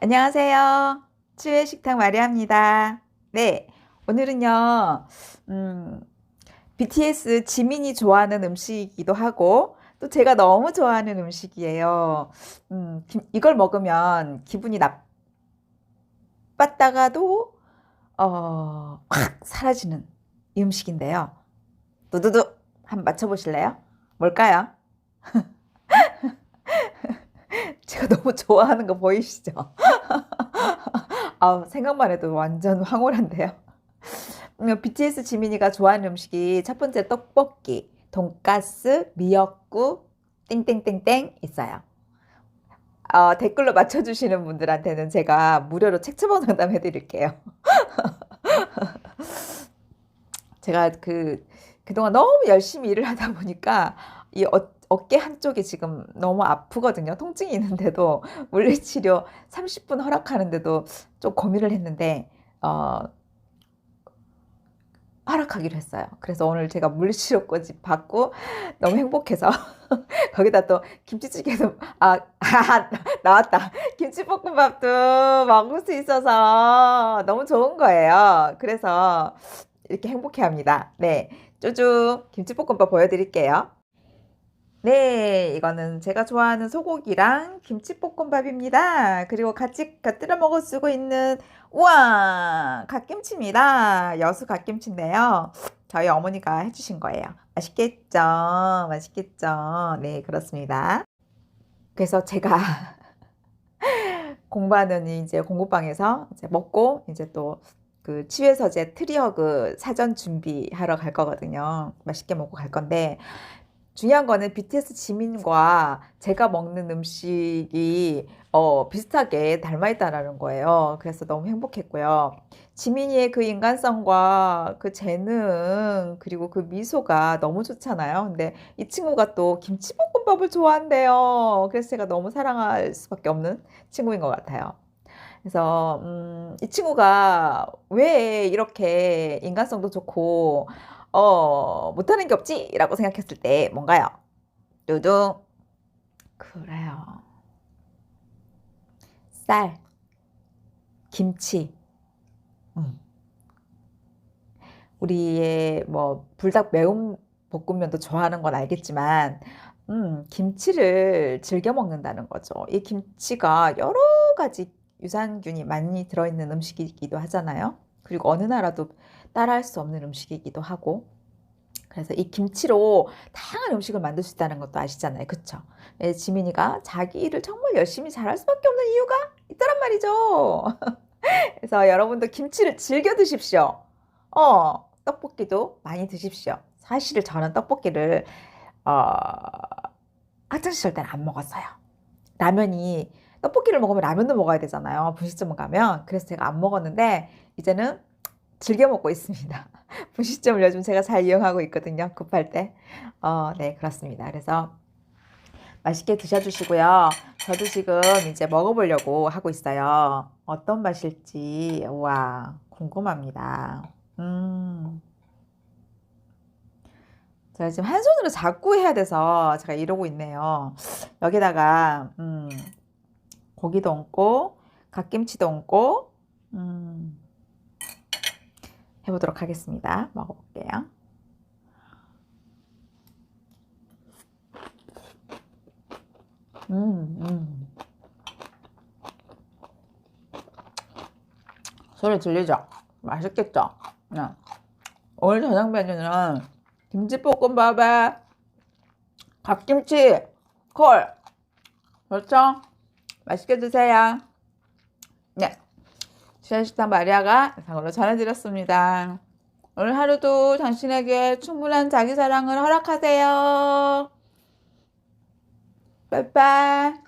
안녕하세요. 치유의 식탁 마리아입니다. 네, 오늘은요, 음, BTS 지민이 좋아하는 음식이기도 하고, 또 제가 너무 좋아하는 음식이에요. 음, 기- 이걸 먹으면 기분이 나빴다가도, 어, 확 사라지는 이 음식인데요. 두두두, 한번 맞춰보실래요? 뭘까요? 제가 너무 좋아하는 거 보이시죠? 아, 생각만 해도 완전 황홀한데요. 음, BTS 지민이가 좋아하는 음식이 첫 번째 떡볶이, 돈가스, 미역국, 땡땡땡땡 있어요. 어, 댓글로 맞춰주시는 분들한테는 제가 무료로 책 처방 상담 해 드릴게요. 제가 그, 그동안 너무 열심히 일을 하다 보니까 이 어, 어깨 한쪽이 지금 너무 아프거든요. 통증이 있는데도 물리치료 30분 허락하는데도 좀 고민을 했는데, 어, 허락하기로 했어요. 그래서 오늘 제가 물리치료까지 받고 너무 행복해서 거기다 또 김치찌개도 아, 아 나왔다. 김치볶음밥도 먹을 수 있어서 너무 좋은 거예요. 그래서 이렇게 행복해합니다. 네, 쪼쭈 김치볶음밥 보여드릴게요. 네, 이거는 제가 좋아하는 소고기랑 김치볶음밥입니다. 그리고 같이 곁들여 먹을 수 있는 우와 갓김치입니다. 여수 갓김치인데요. 저희 어머니가 해주신 거예요. 맛있겠죠? 맛있겠죠? 네, 그렇습니다. 그래서 제가 공부하는 이제 공부방에서 이제 먹고 이제 또 그 치유서재 트리허그 사전 준비하러 갈 거거든요. 맛있게 먹고 갈 건데 중요한 거는 BTS 지민과 제가 먹는 음식이 어, 비슷하게 닮아 있다라는 거예요. 그래서 너무 행복했고요. 지민이의 그 인간성과 그 재능 그리고 그 미소가 너무 좋잖아요. 근데 이 친구가 또 김치볶음밥을 좋아한대요. 그래서 제가 너무 사랑할 수밖에 없는 친구인 것 같아요. 그래서 음, 이 친구가 왜 이렇게 인간성도 좋고 어, 못하는 게 없지? 라고 생각했을 때 뭔가요? 뚜둥. 그래요. 쌀, 김치. 음. 우리의 뭐 불닭 매운 볶음면도 좋아하는 건 알겠지만 음, 김치를 즐겨 먹는다는 거죠. 이 김치가 여러 가지 유산균이 많이 들어있는 음식이기도 하잖아요. 그리고 어느 나라도 따라할 수 없는 음식이기도 하고. 그래서 이 김치로 다양한 음식을 만들 수 있다는 것도 아시잖아요. 그쵸? 예, 지민이가 자기 일을 정말 열심히 잘할 수밖에 없는 이유가 있다란 말이죠. 그래서 여러분도 김치를 즐겨 드십시오. 어, 떡볶이도 많이 드십시오. 사실 저는 떡볶이를, 어, 학창시절 때는 안 먹었어요. 라면이, 떡볶이를 먹으면 라면도 먹어야 되잖아요. 분식점을 가면. 그래서 제가 안 먹었는데, 이제는 즐겨 먹고 있습니다. 분식점을 요즘 제가 잘 이용하고 있거든요. 급할 때. 어, 네, 그렇습니다. 그래서 맛있게 드셔주시고요. 저도 지금 이제 먹어보려고 하고 있어요. 어떤 맛일지, 와, 궁금합니다. 음. 제가 지금 한 손으로 잡고 해야 돼서 제가 이러고 있네요. 여기다가, 음, 고기도 얹고, 갓김치도 얹고, 음, 해보도록 하겠습니다. 먹어볼게요. 음, 음. 소리 들리죠? 맛있겠죠? 네. 오늘 저녁 메뉴는 김치볶음밥에 갓김치 콜. 그렇죠? 맛있게 드세요. 네. 시아식당 마리아가 상으로 전해드렸습니다. 오늘 하루도 당신에게 충분한 자기 사랑을 허락하세요. 빠이빠이.